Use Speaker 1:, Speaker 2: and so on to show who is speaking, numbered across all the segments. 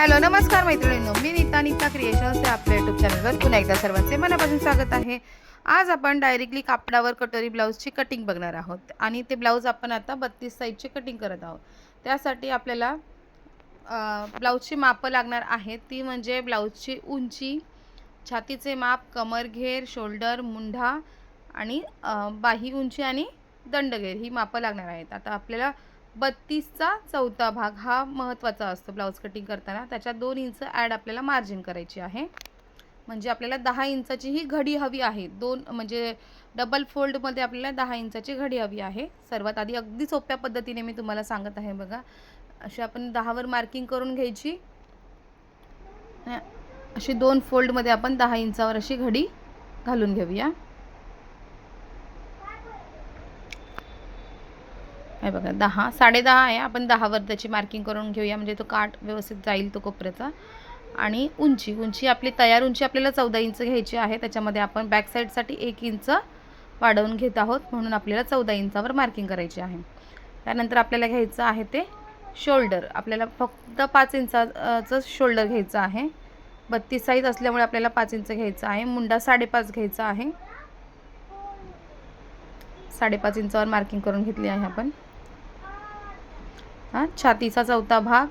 Speaker 1: Hello नमस्कार मैत्रिणींनो. मी नीता नीता क्रिएशन्स आपल्या युट्यूब चॅनलवर पुन्हा एकदा सर्वांचे मनापासून स्वागत आहे. आज आपण डायरेक्टली कापडावर कटोरी ब्लाऊजची कटिंग बघणार आहोत आणि ते ब्लाऊज आपण आता बत्तीस साईजची कटिंग करत आहोत. त्यासाठी आपल्याला ब्लाऊजची मापं लागणार आहेत ती म्हणजे ब्लाऊजची उंची छातीचे माप कमरघेर शोल्डर मुंढा आणि बाही उंची आणि दंडघेर ही मापं लागणार आहेत. आता आपल्याला बत्तीसचा चौथा भाग हा महत्त्वाचा असतो ब्लाऊज कटिंग करताना. त्याच्यात दोन इंच ॲड आपल्याला मार्जिन करायची आहे. म्हणजे आपल्याला दहा इंचाची ही घडी हवी आहे. दोन म्हणजे डबल फोल्डमध्ये आपल्याला दहा इंचाची घडी हवी आहे. सर्वात आधी अगदी सोप्या पद्धतीने मी तुम्हाला सांगत आहे बघा. अशी आपण दहावर मार्किंग करून घ्यायची. अशी दोन फोल्डमध्ये आपण दहा इंचावर अशी घडी घालून घेऊया. हे बघा दहा साडेदहा आहे. आपण दहावर त्याची मार्किंग करून घेऊया. म्हणजे तो काठ व्यवस्थित जाईल तो कोपऱ्याचा. आणि उंची उंची आपली तयार उंची आपल्याला चौदा इंच घ्यायची आहे. त्याच्यामध्ये आपण बॅक साईडसाठी एक इंच वाढवून घेत आहोत. म्हणून आपल्याला चौदा इंचावर मार्किंग करायची आहे. त्यानंतर आपल्याला घ्यायचं आहे ते शोल्डर आपल्याला फक्त पाच इंचाचं शोल्डर घ्यायचं आहे. बत्तीस साईज असल्यामुळे आपल्याला पाच इंच घ्यायचं आहे. मुंडा साडेपाच घ्यायचा आहे. साडेपाच इंचावर मार्किंग करून घेतली आहे आपण. हां छातीचा चौथा भाग.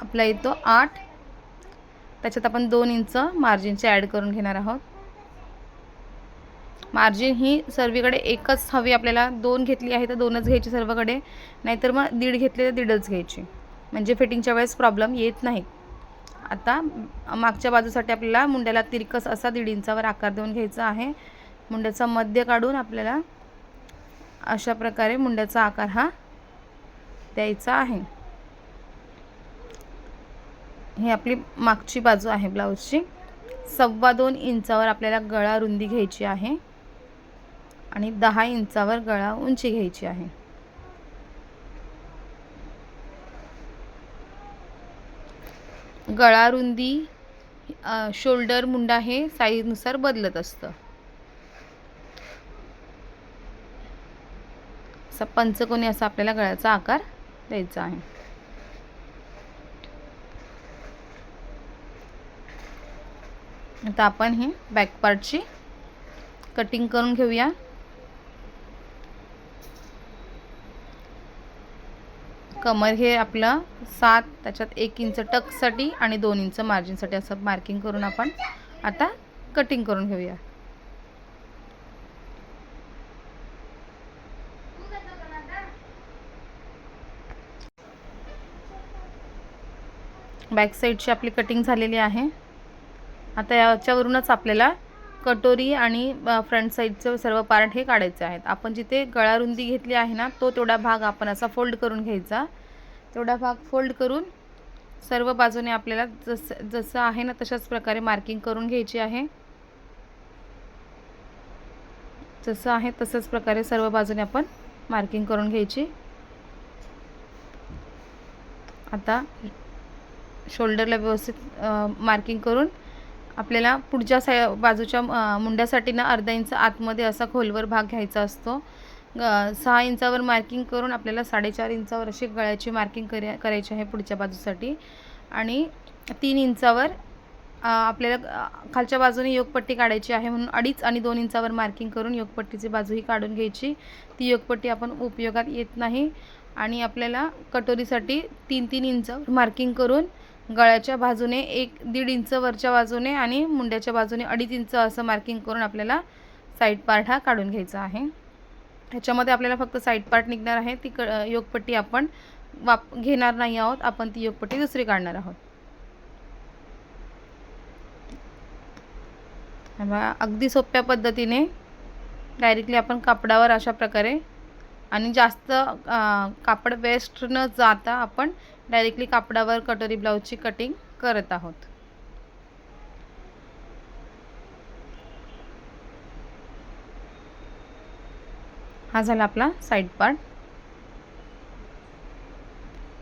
Speaker 1: आपला येतो आठ. त्याच्यात आपण दोन इंच मार्जिनचे ॲड करून घेणार आहोत. मार्जिन ही सर्वीकडे एकच हवी आपल्याला. दोन घेतली आहे तर दोनच घ्यायची सर्वकडे. नाहीतर मग दीड घेतली तर दीडच घ्यायची. म्हणजे फिटिंगच्या वेळेस प्रॉब्लेम येत नाही. आता मागच्या बाजूसाठी आपल्याला मुंड्याला तिरकस असा दीड इंचावर आकार देऊन घ्यायचा आहे. मुंड्याचा मध्य काढून आपल्याला अशा प्रकारे मुंड्याचा आकार हा द्यायचा आहे. ही आपली मागची बाजू आहे ब्लाऊजची. सव्वा दोन इंचावर आपल्याला गळा रुंदी घ्यायची आहे आणि दहा इंचावर गळा उंची घ्यायची आहे. गळा रुंदी शोल्डर मुंडा हे साईजनुसार बदलत असतं. असा पंचकोनी असा आपल्याला गळ्याचा आकार द्यायचं आहे. आता आपण हे बॅक पार्टची कटिंग करून घेऊया. कमर हे आपलं सात त्याच्यात एक इंच टकसाठी आणि दोन इंच मार्जिनसाठी असं मार्किंग करून आपण आता कटिंग करून घेऊया. बॅक साईडची आपली कटिंग झालेली आहे. आता याच्यावरूनच आपल्याला कटोरी आणि फ्रंट साईडचं सर्व पार्ट हे काढायचे आहेत. आपण जिथे गळारुंदी घेतली आहे ना तो तेवढा भाग आपण असा फोल्ड करून घ्यायचा. तेवढा भाग फोल्ड करून सर्व बाजूने आपल्याला जसं जसं आहे ना तशाच प्रकारे मार्किंग करून घ्यायची आहे. जसं आहे तसंच प्रकारे सर्व बाजूने आपण मार्किंग करून घ्यायची. आता शोल्डरला व्यवस्थित मार्किंग करून आपल्याला पुढच्या साय बाजूच्या मुंड्यासाठी ना अर्धा इंच आतमध्ये असा खोलवर भाग घ्यायचा असतो. ग- सहा इंचावर मार्किंग करून आपल्याला साडेचार इंचावर अशी गळ्याची मार्किंग करा करायची आहे पुढच्या बाजूसाठी. आणि तीन इंचावर आपल्याला खालच्या बाजूने योगपट्टी काढायची आहे म्हणून अडीच आणि दोन इंचावर मार्किंग करून योगपट्टीची बाजूही काढून घ्यायची. ती योगपट्टी आपण उपयोगात येत नाही. आणि आपल्याला कटोरीसाठी तीन तीन इंचावर मार्किंग करून गळ्याच्या बाजूने एक दीड इंच वरच्या बाजूने आणि मुंड्याच्या बाजूने अडीच इंच असं मार्किंग करून आपल्याला साईड पार्ट हा काढून घ्यायचा आहे. ह्याच्यामध्ये आपल्याला फक्त साईड पार्ट निघणार आहे. ती क योगपट्टी आपण वाप घेणार नाही आहोत. आपण ती योगपट्टी दुसरी काढणार आहोत. अगदी सोप्या पद्धतीने डायरेक्टली आपण कापडावर अशा प्रकारे आणि जास्त कापड वेस्ट न जाता आपण डायरेक्टली कापडावर कटोरी ब्लाऊजची कटिंग करत आहोत. हा झाला आपला साईड पार्ट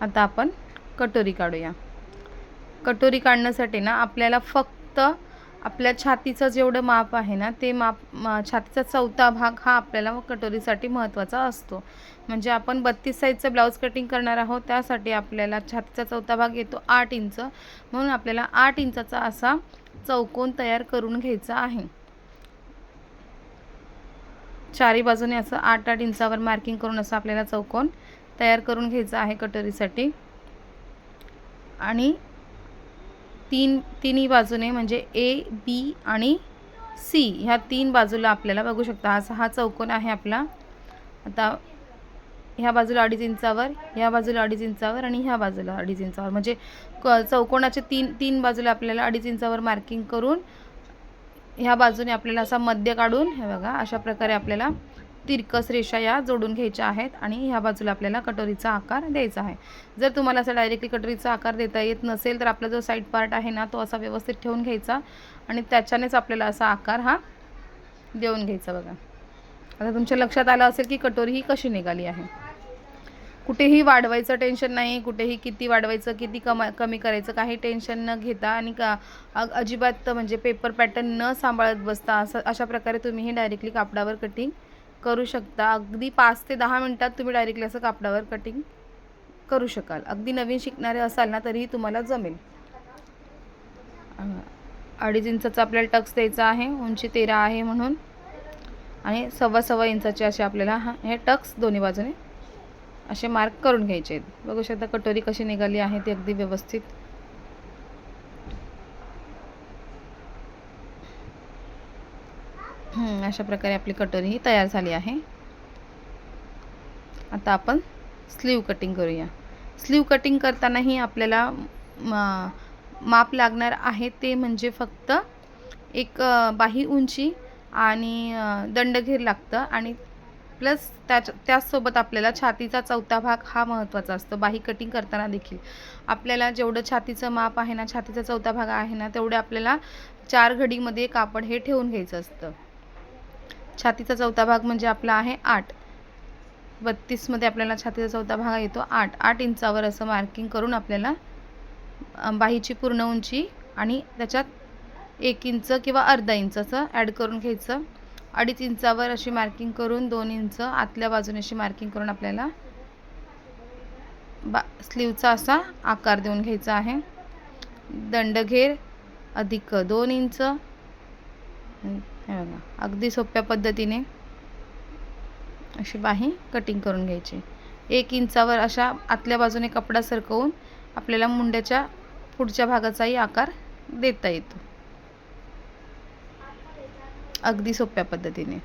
Speaker 1: आता आपण कटोरी काढूया. कटोरी काढण्यासाठी ना आपल्याला फक्त आपल्या छातीचं जेवढं माप आहे ना ते माप छातीचा चौथा भाग हा आपल्याला कटोरीसाठी महत्त्वाचा असतो. म्हणजे आपण बत्तीस साईजचं ब्लाऊज कटिंग करणार आहोत त्यासाठी आपल्याला छातीचा चौथा भाग येतो आठ इंच. म्हणून आपल्याला आठ इंचाचा असा चौकोन तयार करून घ्यायचा आहे. चारी बाजूने असं आठ आठ इंचावर मार्किंग करून असं आपल्याला चौकोन तयार करून घ्यायचा आहे कटोरीसाठी. आणि तीन तिन्ही बाजूने म्हणजे ए बी आणि सी ह्या तीन बाजूला आपल्याला बघू शकता. असा हा चौकोन आहे आपला. आता ह्या बाजूला अडीच इंचावर ह्या बाजूला अडीच इंचावर आणि ह्या बाजूला अडीच इंचावर. म्हणजे क चौकोनाच्या तीन तीन बाजूला आपल्याला अडीच इंचावर मार्किंग करून ह्या बाजूने आपल्याला असा मध्य काढून हे बघा अशा प्रकारे आपल्याला तिरकस रेषा या जोडून घ्यायच्या आहेत आणि ह्या बाजूला आपल्याला कटोरीचा आकार द्यायचा आहे. जर तुम्हाला असं डायरेक्टली कटोरीचा आकार देता येत नसेल तर आपला जो साईड पार्ट आहे ना तो असा व्यवस्थित ठेवून घ्यायचा आणि त्याच्यानेच आपल्याला असा आकार हा देऊन घ्यायचा बघा. आता तुमच्या लक्षात आलं असेल की कटोरी ही कशी निघाली आहे. कुठेही वाढवायचं टेन्शन नाही कुठेही किती वाढवायचं किती कमा कमी करायचं काही टेन्शन न घेता आणि का अजिबात म्हणजे पेपर पॅटर्न न सांभाळत बसता असं अशा प्रकारे तुम्ही हे डायरेक्टली कापडावर कटिंग करू शकता. अगदी पाच ते दहा मिनटात तुम्ही डायरेक्टली असं कापडावर कटिंग करू शकाल. अगदी नवीन शिकणारे असाल ना तरीही तुम्हाला जमेल. अडीच इंचाचा आपल्याला टक्स द्यायचा आहे उंची तेरा आहे म्हणून. आणि सव्वा सव्वा इंचाचे असे आपल्याला हा हे टक्स दोन्ही बाजूने असे मार्क करून घ्यायचे आहेत. बघू शकता कटोरी कशी निघाली आहे ती अगदी व्यवस्थित अशा प्रकारे आपली कटोरी ही तयार झाली आहे. आता आपण स्लीव कटिंग करूया. स्लीव कटिंग करतानाही आपल्याला माप लागणार आहे ते म्हणजे फक्त एक बाही उंची आणि दंडघेर लागतं आणि प्लस त्याच त्याचसोबत आपल्याला छातीचा चौथा भाग हा महत्त्वाचा असतो. बाही कटिंग करताना देखील. आपल्याला जेवढं छातीचं माप आहे ना छातीचा चौथा भाग आहे ना तेवढे आपल्याला चार घडीमध्ये कापड हे ठेवून घ्यायचं असतं. छातीचा चौथा भाग म्हणजे आपला आहे आठ. बत्तीसमध्ये आपल्याला छातीचा चौथा भाग येतो आठ. आठ इंचावर असं मार्किंग करून आपल्याला बाहीची पूर्ण उंची आणि त्याच्यात एक इंच किंवा अर्धा इंच असं ॲड करून घ्यायचं. अडीच इंचावर अशी मार्किंग करून दोन इंच आतल्या बाजूने अशी मार्किंग करून आपल्याला बा स्लीवचा असा आकार देऊन घ्यायचा आहे. दंडघेर अधिक दोन इंच. हे बघा अगदी सोप्या पद्धतीने अशी बाही कटिंग करून घ्यायची. एक इंचावर अशा आतल्या बाजूने कपडा सरकवून आपल्याला मुंड्याच्या पुढच्या भागाचाही आकार देता येतो. अगदी सोप्या पद्धतीने.